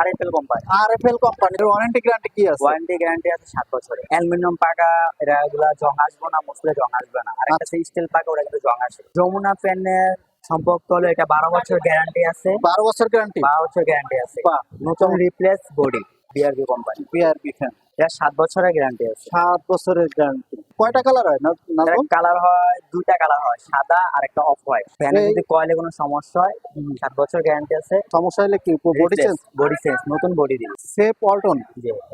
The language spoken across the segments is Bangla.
RFL company R F L warranty guarantee কি আছে? ওয়ারেন্টি গ্যারান্টি আছে সাত বছরের। অ্যালুমিনিয়াম পাকা এরা এগুলা জং আসবে না মুসলে জং আসবে না। আর একটা স্টিল পাকা ওরা কিন্তু জং আসে। যমুনা ফ্যানের সম্পর্ক হলো এটা বারো বছর গ্যারান্টি আছে। বারো বছর গ্যারান্টি বারো বছর গ্যারান্টি আছে। নতুন replace body BRB company BRB fan এটা সাত বছরের গ্যারান্টি আছে। সাত বছরের গ্যারান্টি কয়টা কালার হয় না কালার হয় দুইটা কালার হয় সাদা আর একটা অফ হোয়াইট ফ্যানে যদি কয়েলে কোনো সমস্যা হয় সাত বছর গ্যারান্টি আছে। সমস্যা হলে কি বডি চেঞ্জ বডি চেঞ্জ নতুন বডি দিবে সেফ অল্টন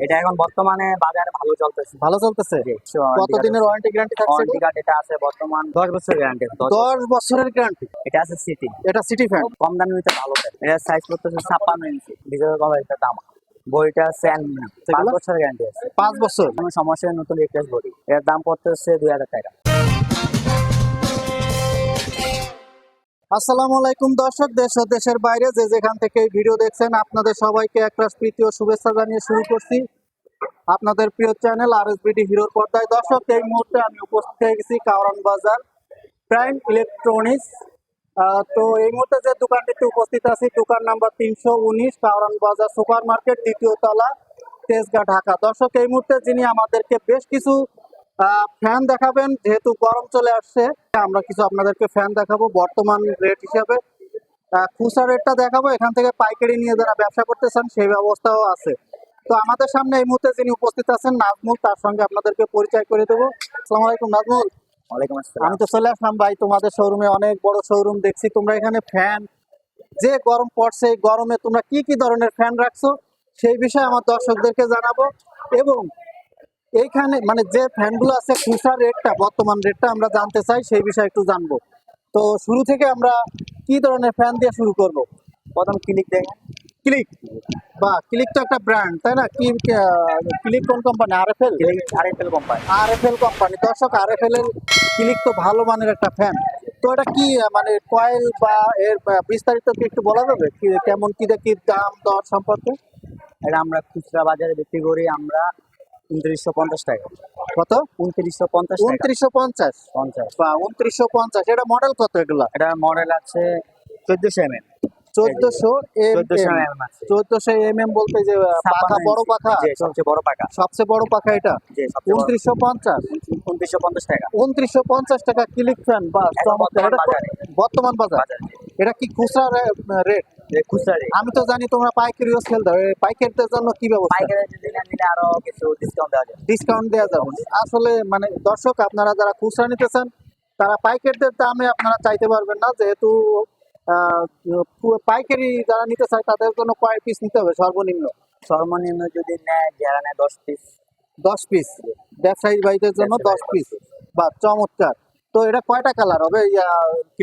এটা এখন বর্তমানে বাজারে ভালো চলতেছে। ভালো চলতেছে? জি কতদিনের ওয়ারেন্টি গ্যারান্টি থাকছে ওয়ারেন্টি কার্ড এটা আছে বর্তমান দশ বছর গ্যারান্টি দশ বছরের গ্যারান্টি এটা আছে সিটি এটা সিটি ফ্যান কম দামে নিতে ভালো এটা সাইজ করতেছে ছাপ্পান্ন ইঞ্চি ভিতরে কম একটা দাম। বইটা আছে পাঁচ বছর গ্যারান্টি আছে। পাঁচ বছর? কোনো সমস্যা নতুন রিপ্লেস বডি। এর দাম পড়তেছে দুই হাজার টাকা। আসসালামু আলাইকুম দর্শক দেশ ও দেশের বাইরে যে যেখান থেকে এই ভিডিও দেখছেন আপনাদের সবাইকে একটা প্রীতি ও শুভেচ্ছা জানিয়ে শুরু করছি। আপনাদের প্রিয় চ্যানেল আর এস বিডি হিরোর পর্দায়। দর্শক এই মুহূর্তে আমি উপস্থিত হয়ে গেছি কাওরান বাজার প্রাইম ইলেকট্রনিক্স তো এই মুহূর্তে যে দোকানটিতে উপস্থিত আছি, দোকান নাম্বার তিনশো উনিশ, কাওরান বাজার সুপার মার্কেট, দ্বিতীয় তলা, তেজগাঁ, ঢাকা। দর্শক, এই মুহূর্তে যিনি আমাদেরকে বেশ কিছু ফ্যান দেখাবেন, যেহেতু গরম চলে আসছে, আমরা কিছু আপনাদেরকে ফ্যান দেখাবো বর্তমান রেট হিসাবে। খুচরা রেটটা দেখাবো, এখান থেকে পাইকারি নিয়ে যারা ব্যবসা করতে চান সেই ব্যবস্থাও আছে। তো আমাদের সামনে এই মুহূর্তে যিনি উপস্থিত আছেন, নাজমুল, তার সঙ্গে আপনাদেরকে পরিচয় করে দেবো। আসসালামু নাজমুল। আমি তো চলে আসলাম ভাই, তোমাদের শোরুমে অনেক বড় শোরুম দেখছি। তোমরা এখানে ফ্যান যে গরম পড়ছে গরমে তোমরা কি কি ধরনের ফ্যান রাখছো সেই বিষয়ে আমার দর্শকদেরকে জানাব। এবং এইখানে মানে যে ফ্যানগুলো আছে খুচরা রেটটা বর্তমান রেটটা আমরা জানতে চাই, সেই বিষয়ে একটু জানব। তো শুরু থেকে আমরা কি ধরনের ফ্যান দিয়ে শুরু করব? প্রথম ক্লিক দেখেন। ক্লিক বা ক্লিক তো একটা ব্র্যান্ড তাই না? কি ক্লিক কোন company R F L click RFL company R F L company দর্শক আর এফ এল এর ক্লিক তো ভালো মানের একটা ফ্যান তো এটা কি মানে কয়েল বা এর বিস্তারিত কি একটু বলা যাবে? কি কেমন কি কি দাম দর সম্পর্কে? এটা আমরা খুচরা বাজারে বিক্রি করি আমরা উনত্রিশশো পঞ্চাশ টাকা। কত? উনত্রিশশো পঞ্চাশ উনত্রিশশো পঞ্চাশ। পঞ্চাশ। বা উনত্রিশশো পঞ্চাশ। এটা মডেল কত এগুলা? এটা মডেল আছে চোদ্দশো এম এম চোদ্দশো চোদ্দশো এম এম বলতে যে পাখা বড় পাখা? সবচেয়ে বড় পাকা সবচেয়ে বড় পাখা এটা? উনত্রিশশো পঞ্চাশ? উনত্রিশশো পঞ্চাশ টাকা। উনত্রিশশো পঞ্চাশ টাকা ক্লিক ফ্যান বা বর্তমান বাজারে। এটা কি খুচরা রেট? খুচরা আমি তো জানি তোমরা পাইকারিও সেল দাও পাইকারিদের জন্য কি ব্যবস্থা? পাইকারি আরও কিছু ডিসকাউন্ট দেওয়া যাবে ডিসকাউন্ট দেওয়া যাবে। আসলে মানে দর্শক আপনারা যারা খুচরা নিতে চান তারা পাইকারিদের দামে আপনারা চাইতে পারবেন না। যেহেতু পাইকারি যারা নিতে চায় তাদের জন্য কয় পিস নিতে হবে সর্বনিম্ন? সর্বনিম্ন যদি নেয় যারা নেয় দশ পিস দশ পিস ব্যবসায়ী ভাইদের জন্য দশ পিস বা চমৎকার। তো এটা কয়টা কালার হবে?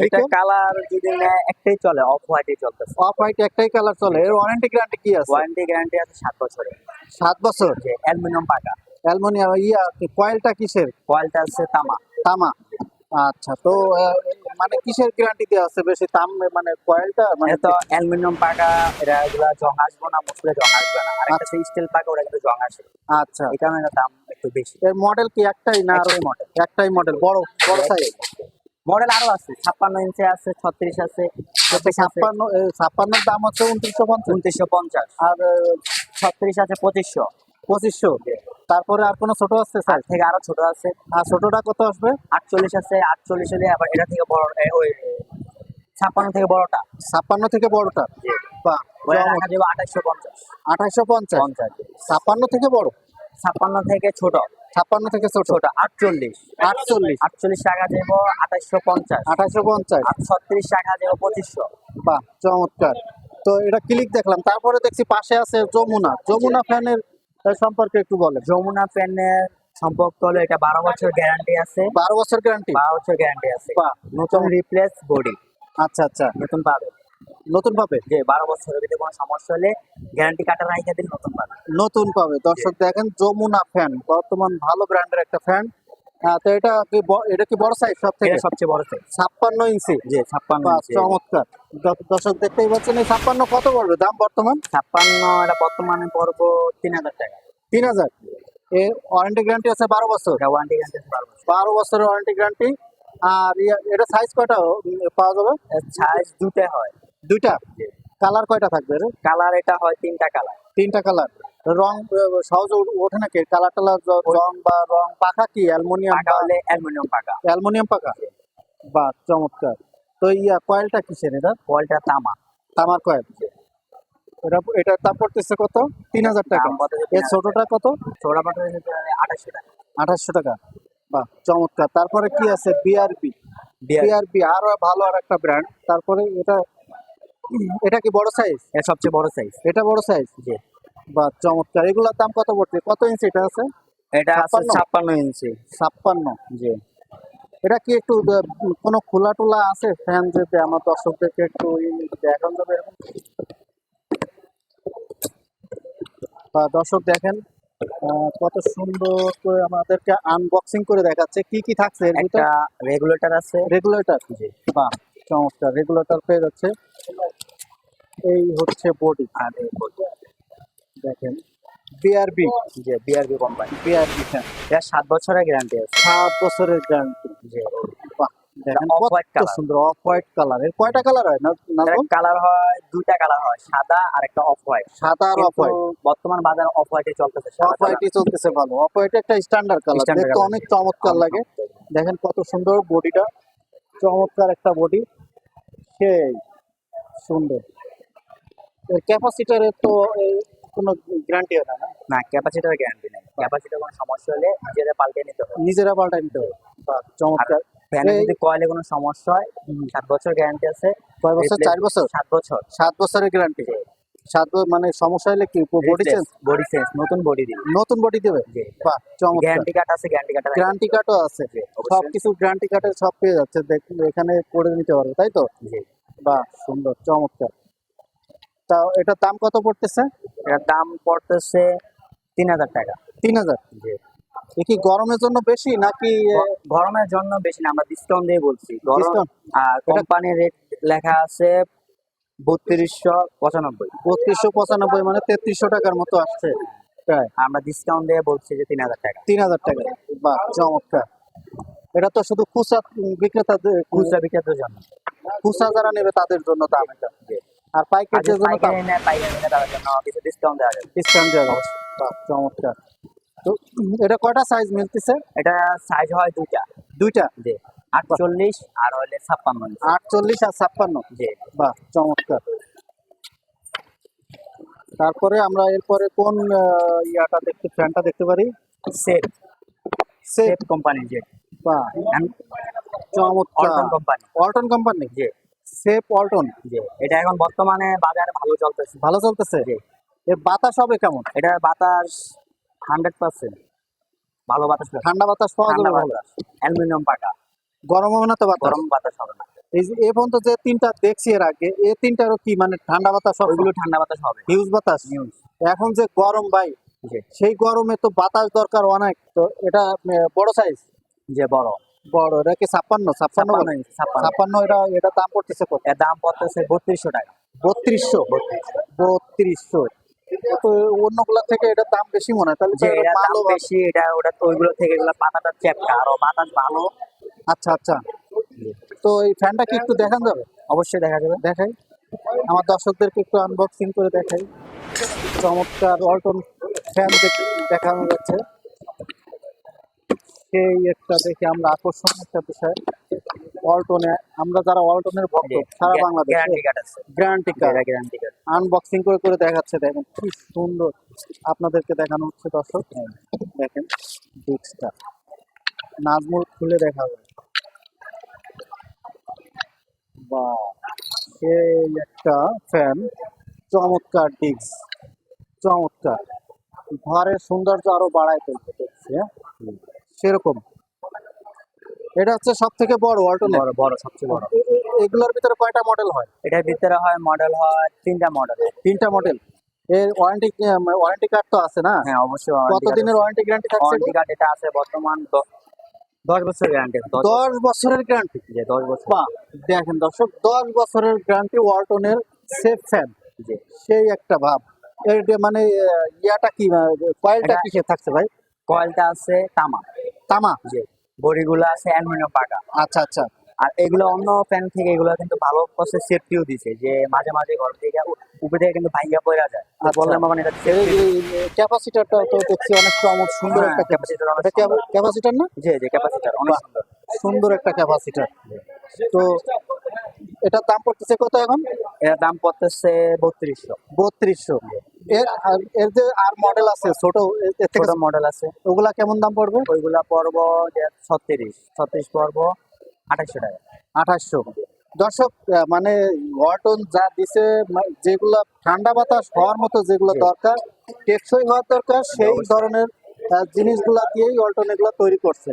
এটা কালার যদি নেয় একটাই চলে অফ হোয়াইটই চলতেছে। অফ হোয়াইট একটাই কালার চলে। এর ওয়ারেন্টি গ্যারান্টি কি আছে? ওয়ারেন্টি গ্যারান্টি আছে সাত বছরের। সাত বছর? অ্যালুমিনিয়াম পাকা। অ্যালমোনিয়াম ইয়া কয়েলটা কিসের? কয়েলটা আছে তামা। তামা। আচ্ছা তো মানে কিসের গ্যারান্টি দেওয়া আছে? বেশি তাম মানে কয়েলটা মানে তো অ্যালুমিনিয়াম পাকা এটা এগুলা জং আসব না মুসলে জং আসবে না। আর একটা স্টিল পাকা ওটা কিন্তু জং আসে। আচ্ছা। এই কারণে দাম একটু বেশি। এর মডেল কি? একটাই না আরও model। একটাই মডেল বড় বড় সাইজ মডেল আরও আছে ছাপ্পান্ন ইঞ্চি আছে ছত্রিশ আছে ছাপ্পান্ন ছাপ্পান্নর দাম হচ্ছে উনত্রিশশো পঞ্চাশ। উনত্রিশশো পঞ্চাশ। আর ছত্রিশ আছে পঁচিশশো। পঁচিশশো? তারপরে আর কোনো ছোট আছে স্যার? থেকে আরও ছোট আছে। আর ছোটটা কত আসবে? আটচল্লিশ আছে আটচল্লিশ হলে আবার এটা থেকে বড় ওই ছাপ্পান্ন থেকে বড়টা। ছাপ্পান্ন থেকে বড়টা? আঠাশশো পঞ্চাশ। আঠাশশো পঞ্চাশ? পঞ্চাশ। ছাপ্পান্ন থেকে বড়? ছাপ্পান্ন থেকে ছোট। ছাপ্পান্ন থেকে ছোট? ছোট আটচল্লিশ। আটচল্লিশ। আটচল্লিশ টাকা দেবো আঠাশশো পঞ্চাশ। আঠাশশো পঞ্চাশ। ছত্রিশ টাকা দেবো পঁচিশশো। বাহ চমৎকার। তো এটা ক্লিক দেখলাম তারপরে দেখছি পাশে আছে যমুনা। যমুনা ফ্যানের সম্পর্কে একটু বলেন। যমুনা ফ্যানের সম্পর্ক হলো এটা বারো বছর গ্যারান্টি আছে। বারো বছর গ্যারান্টি বারো বছর গ্যারান্টি আছে। নতুন রিপ্লেস বডি আচ্ছা আচ্ছা। নতুন পাবে। নতুন পাবে? যে বারো বছরের ভিতরে কোনো সমস্যা হলে গ্যারান্টি কাটা রাইখা দিন নতুন পাবে। নতুন পাবে। দর্শক দেখেন যমুনা ফ্যান বর্তমান ভালো ব্র্যান্ডের একটা ফ্যান তো এটা কি এটা কি বড় সাইজ সব থেকে সবচেয়ে বড় সাইজ ছাপ্পান্ন ইঞ্চি যে ছাপ্পান্ন চমৎকার। দর্শক দেখতেই পাচ্ছেন এই ছাপ্পান্ন কত পড়বে? দাম বর্তমান? ছাপ্পান্ন এটা বর্তমানে পড়ব তিন হাজার টাকা। তিন হাজার? এর ওয়ারেন্টি গ্যারান্টি আছে বারো বছর? ওয়ারেন্টি গ্যারান্টি বারো বছর। বারো বছরের ওয়ারেন্টি গ্যারান্টি আর এটা সাইজ কয়টা পাওয়া যাবে? সাইজ দুটো হয়। দুইটা? কালার কয়টা থাকবে রে? কালার এটা হয় তিনটা কালার তিনটা কালার রং সহজে ওঠে নাকি? কালার টালার রং বা রং পাকা কি? অ্যালুমিনিয়াম পাকা হলে অ্যালুমিনিয়াম পাকা। অ্যালুমিনিয়াম পাকা? বা চমৎকার। তো ইয়া কয়েলটা কিসের এটা? কয়েলটা তামা তামার কয়েল। এটা এটার দাম পড়তেছে কত? তিন হাজার টাকা। এর ছোটটা কত? ছোড়া পাটা আঠাশশো টাকা। আঠাশশো টাকা। বাহ চমৎকার। তারপরে কি আছে? বিআরবি বিয়ার বিআরবি আরও ভালো আর একটা ব্র্যান্ড তারপরে এটা এটা কি বড় সাইজ এটা সবচেয়ে বড় সাইজ এটা বড় সাইজ জি। বা চমৎকার। এগুলোর দাম কত পড়ছে? কত ইঞ্চি এটা আছে? এটা? ছাপ্পান্ন। ইঞ্চি ছাপ্পান্ন। জি। এটা কি একটু কোনো খোলা টোলা আছে? ফ্যান যেতে আমার দর্শকদেরকে একটু দেখান যাবে এরকম? বা দর্শক দেখেন কত সুন্দর করে আমাদেরকে আনবক্সিং করে দেখাচ্ছে। কি কি থাকছে একটা রেগুলেটর আছে। রেগুলেটর বাহ চমৎকার। রেগুলেটর পেয়ে যাচ্ছে। এই হচ্ছে বডি আর দেখেন। বিআরবি যে বিআরবি কোম্পানি বিআরবি এটা সাত বছরের গ্যারান্টি আছে। সাত বছরের গ্যারান্টি colour। সুন্দর অফ হোয়াইট কালারের কয়টা কালার হয় না কালার হয় দুইটা কালার হয় সাদা আর একটা অফ হোয়াইট সাদা আর অফ হোয়াইট বর্তমান বাজার অফ হোয়াইটে চলতেছে সাদা অফ হোয়াইটই চলতেছে ভালো। অফ হোয়াইট একটা স্ট্যান্ডার্ড কালার দেখতে অনেক চমৎকার লাগে। দেখেন কত সুন্দর বডিটা। চমৎকার একটা বডি। সেই সুন্দর। এর ক্যাপাসিটারের তো এই কোনো গ্যারান্টি হয় না না? ক্যাপাসিটার গ্যারান্টি নেই। ক্যাপাসিটার কোনো সমস্যা হলে নিজেরা পাল্টে নিতে হবে। নিজেরা পাল্টাই নিতে হবে। চমৎকার। ফ্যানে যদি কয়েলে কোনো সমস্যা হয় সাত বছর গ্যারান্টি আছে। কয় বছর? চার বছর? সাত বছর। সাত বছরের গ্যারান্টি সাত মানে সমস্যা হলে কি? বডি চেঞ্জ বডি চেঞ্জ নতুন বডি দিবে। নতুন বডি দেবে? বাহ চমৎকার। গ্যারান্টি কার্ড আছে গ্যারান্টি কার্ড গ্যারান্টি কার্ডও আছে। সব কিছু গ্যারান্টি কার্ডে সব পেয়ে যাচ্ছে। দেখুন এখানে করে নিতে পারবে তাই তো? বাহ সুন্দর চমৎকার। তা এটার দাম কত পড়তেছে? এটার দাম পড়তেছে তিন হাজার টাকা। তিন হাজার? এ কি গরমের জন্য বেশি নাকি গরমের জন্য বেশি না আমরা ডিসকাউন্ট দিয়ে বলছি। গরম কোম্পানির রেট লেখা আছে বত্রিশশো পঁচানব্বই। বত্রিশশো পঁচানব্বই মানে তেত্রিশশো টাকার মতো আসছে। আমরা ডিসকাউন্ট দিয়ে বলছি যে তিন হাজার টাকা। তিন হাজার টাকা। বাহ চমৎকার। এটা তো শুধু খুচরা বিক্রেতাদের খুচরা বিক্রেতার জন্য। খুচরা যারা নেবে তাদের জন্য দাম এটা। আর পাইকারিদের জন্য পাইকারি নেয় পাইকারি তাদের জন্য কিছু ডিসকাউন্ট দেওয়া যাবে। ডিসকাউন্ট দেওয়া যাবে। চমৎকার। তো এটা কয়টা সাইজ মিলতেছে? এটা সাইজ হয় দুইটা। দুইটা? জি আটচল্লিশ আর হলে ছাপ্পান্ন আটচল্লিশ আর ছাপ্পান্ন? জি। বাহ চমৎকার। তারপরে আমরা এরপরে কোন ইয়াটা দেখতে ফ্যানটা দেখতে পারি? সেফ সেফ কোম্পানি জি। বাহ। চমৎকার। অল্টন কোম্পানি অল্টন কোম্পানি জি। সেফ অল্টন জি এটা এখন বর্তমানে বাজারে ভালো চলতেছে। ভালো চলতেছে? এর বাতাস হবে কেমন? এটা বাতাস হান্ড্রেড পার্সেন্ট ভালো বাতাস ঠান্ডা বাতাস পাওয়া যাবে। অ্যালুমিনিয়াম পাকা। গরম হবে না তো বাতাস? গরম বাতাস হবে না। এই যে এ পর্যন্ত যে তিনটা দেখছি এর আগে এই তিনটারও কি মানে ঠান্ডা বাতাস ওইগুলো ওইগুলো ঠান্ডা বাতাস হবে। হিউজ বাতাস? এখন যে গরম ভাই সেই গরমে তো বাতাস দরকার অনেক। তো এটা বড় সাইজ যে বড়। বড় এটা কি ছাপ্পান্ন? ছাপ্পান্ন ছাপ্পান্ন এটা এটা দাম পড়তেছে কত? এর দাম পড়তেছে বত্রিশশো টাকা। বত্রিশশো? বত্রিশশো। তো অন্যগুলা থেকে এটার দাম বেশি মনে হয়। তাহলে এটা ভালো বেশি এটা ওটা তো ওইগুলো থেকে এগুলো পাতাটা চ্যাপটা। আরও বাতাস ভালো। আচ্ছা আচ্ছা। তো এই ফ্যানটা কি একটু দেখান যাবে অবশ্যই দেখা যাবে। দেখাই। আমার দর্শকদেরকে একটু আনবক্সিং করে দেখাই। চমৎকার অল্টন ফ্যান দেখানো যাচ্ছে সেই একটা দেখে আমরা আকর্ষণীয় একটা বিষয়। অল্টনে আমরা যারা অল্টনের ভক্ত সারা বাংলাদেশে গ্যারান্টি কার্ড গ্যারান্টি আনবক্সিং করে করে দেখাচ্ছে দেখেন কি সুন্দর আপনাদেরকে দেখানো হচ্ছে দর্শক। দেখেন ডিস্কটা নাজমুল খুলে দেখাবে। বা সেই একটা ফ্যান চমৎকার ডিস্ক চমৎকার। ঘরের সৌন্দর্য আরও বাড়ায় তুলতে দেখছি হ্যাঁ? সেরকম। এটা হচ্ছে সব থেকে বড় অল্টনের বড় বড় সবচেয়ে বড়। এগুলোর ভিতরে কয়টা মডেল হয়? এটার ভিতরে হয় মডেল হয় তিনটা মডেল তিনটা মডেল এর ওয়ারেন্টি ওয়ারেন্টি কার্ড তো আছে না? হ্যাঁ অবশ্যই কত দিনের ওয়ারেন্টি গ্যারান্টি থাকছে ওয়ারেন্টি কার্ড এটা আছে বর্তমান দশ বছর গ্যারান্টি দশ বছরের গ্যারান্টি যে দশ বছর। বাহ দেখেন দর্শক দশ বছরের গ্যারান্টি ওয়ালটনের সেফ ফ্যান সেই একটা ভাব। এর মানে ইয়াটা কি কয়েলটা কিসে থাকছে ভাই? কয়েলটা আছে তামা। তামা? বড়িগুলো আছে অ্যালুমিনিয়াম পাকা। আচ্ছা আচ্ছা। আর এগুলো অন্য ফ্যান থেকে এগুলো কিন্তু ভালো প্রসেস সেফটিও দিছে যে মাঝে মাঝে ঘর থেকে উপরে থেকে কিন্তু ভাঙ্গা পড়া যায়। তো আচ্ছা। বললাম মানে এটা ক্যাপাসিটারটা তো দেখছি অনেক চমৎ সুন্দর হ্যাঁ, একটা ক্যাপাসিটার এটা ক্যাপাসিটার না? জি জি ক্যাপাসিটার অনেক সুন্দর। সুন্দর একটা ক্যাপাসিটার তো এটার দাম পড়তেছে কত এখন? এর দাম পড়তেছে বত্রিশশো। বত্রিশশো। এর এর যে আর মডেল আছে ছোট এর এর থেকে ছোট মডেল আছে। ওগুলা কেমন দাম পড়বে? ওইগুলা পড়ব ছত্রিশ ছত্রিশ পড়ব আঠাশশো টাকা। আঠাশশো। দর্শক মানে যা দিছে যেগুলা ঠান্ডা বাতাস হওয়ার মতো যেগুলো দরকার টেকসই হওয়ার দরকার সেই ধরনের জিনিসগুলা দিয়েই ওয়ালটন এগুলো তৈরি করছে।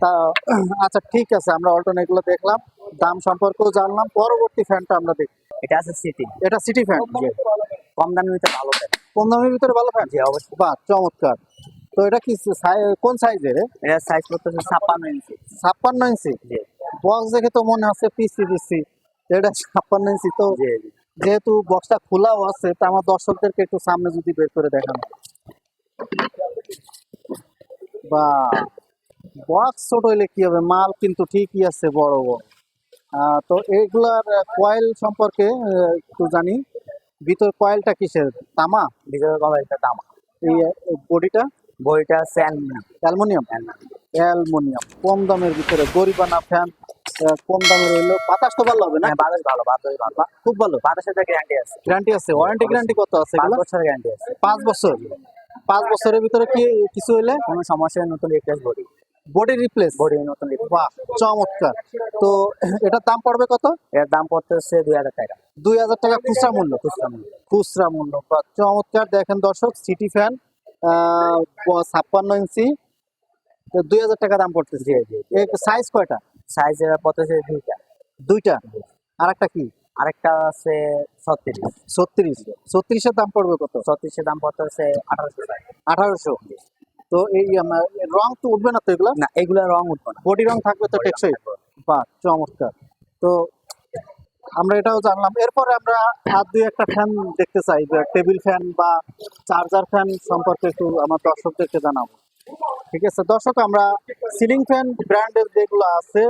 তা আচ্ছা ঠিক আছে আমরা ওয়ালটন এগুলো দেখলাম। দাম সম্পর্কেও জানলাম। পরবর্তী ফ্যানটা আমরা দেখি এটা আছে সিটি এটা সিটি ফ্যান কম দামের ভিতরে ভালো ফ্যান কম দামের ভিতরে ভালো ফ্যান জি অবশ্যই। বাহ চমৎকার। তো এটা কি কোন সাইজের এটা সাইজ করতেছে ছাপ্পান্ন ইঞ্চি ছাপ্পান্ন ইঞ্চি বক্স দেখে তো মনে হচ্ছে পিসি পিসি এটা ছাপ্পান্ন ইঞ্চি তো যেহেতু বক্সটা খোলাও আছে তা আমার দর্শকদেরকে একটু সামনে যদি বের করে দেখানো। বা বক্স ছোট হইলে কি হবে? মাল কিন্তু ঠিকই আছে বড় বড়। আহ, তো এগুলার কয়েল সম্পর্কে একটু জানি। ভিতর কয়েলটা কিসের? তামা? ভিতরে একটা দাম এই বডিটা? বইটা আছে অ্যালুমিনিয়াম। অ্যালুমিনিয়াম? কম দামের ভিতরে গরিবানা ফ্যান কম দামের হইল বাতাস তো ভালো হবে না? হ্যাঁ বাতাস ভালো বাতাস ভালো। খুব ভালো? বাতাসের গ্যারান্টি আছে। গ্যারান্টি আছে। ওয়ারেন্টি গ্যারান্টি কত আছে পাঁচ বছরের গ্যারান্টি আছে। পাঁচ বছর। পাঁচ বছরের ভিতরে কি কিছু হইলে? কোনো সমস্যা নতুন replace body. Body replace body নতুন। বাহ চমৎকার। তো এটার দাম পড়বে কত? এর দাম পড়তেছে দুই হাজার টাকা। দুই হাজার টাকা খুচরা মূল্য? খুচরা মূল্য। খুচরা মূল্য বাহ, চমৎকার। দেখেন দর্শক সিটি ফ্যান ছাপ্পান্ন ইঞ্চি। তো দুই হাজার টাকা দাম পড়তেছে। সাইজ কয়টা? সাইজ পড়তেছে দুইটা। দুইটা? আর একটা কি? আরেকটা আছে ছত্রিশ। ছত্রিশ। ছত্রিশের দাম পড়বে কত? ছত্রিশের দাম পড়তেছে আঠারোশো টাকা। আঠারোশো। তো এই রং তো উঠবে না তো এগুলা? না এগুলা রং উঠবে না। বডি রং থাকবে তো টেকসই? বাহ চমৎকার। তো আমরা এটাও জানলাম। এরপরে আমরা আর দুই একটা ফ্যান দেখতে চাই যে টেবিল ফ্যান বা চার্জার ফ্যান সম্পর্কে একটু আমার দর্শকদেরকে জানাব। ঠিক আছে? দর্শক আমরা সিলিং ফ্যান ব্র্যান্ডের যেগুলো আছে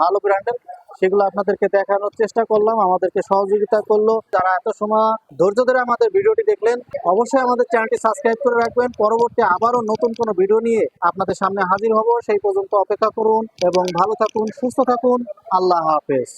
ভালো ব্র্যান্ডের সেগুলো আপনাদেরকে দেখানোর চেষ্টা করলাম, আমাদেরকে সহযোগিতা করল। যারা এত সময় ধৈর্য ধরে আমাদের ভিডিওটি দেখলেন, অবশ্যই আমাদের চ্যানেলটি সাবস্ক্রাইব করে রাখবেন। পরবর্তী আবারও নতুন কোনো ভিডিও নিয়ে আপনাদের সামনে হাজির হব। সেই পর্যন্ত অপেক্ষা করুন এবং ভালো থাকুন, সুস্থ থাকুন। আল্লাহ হাফেজ।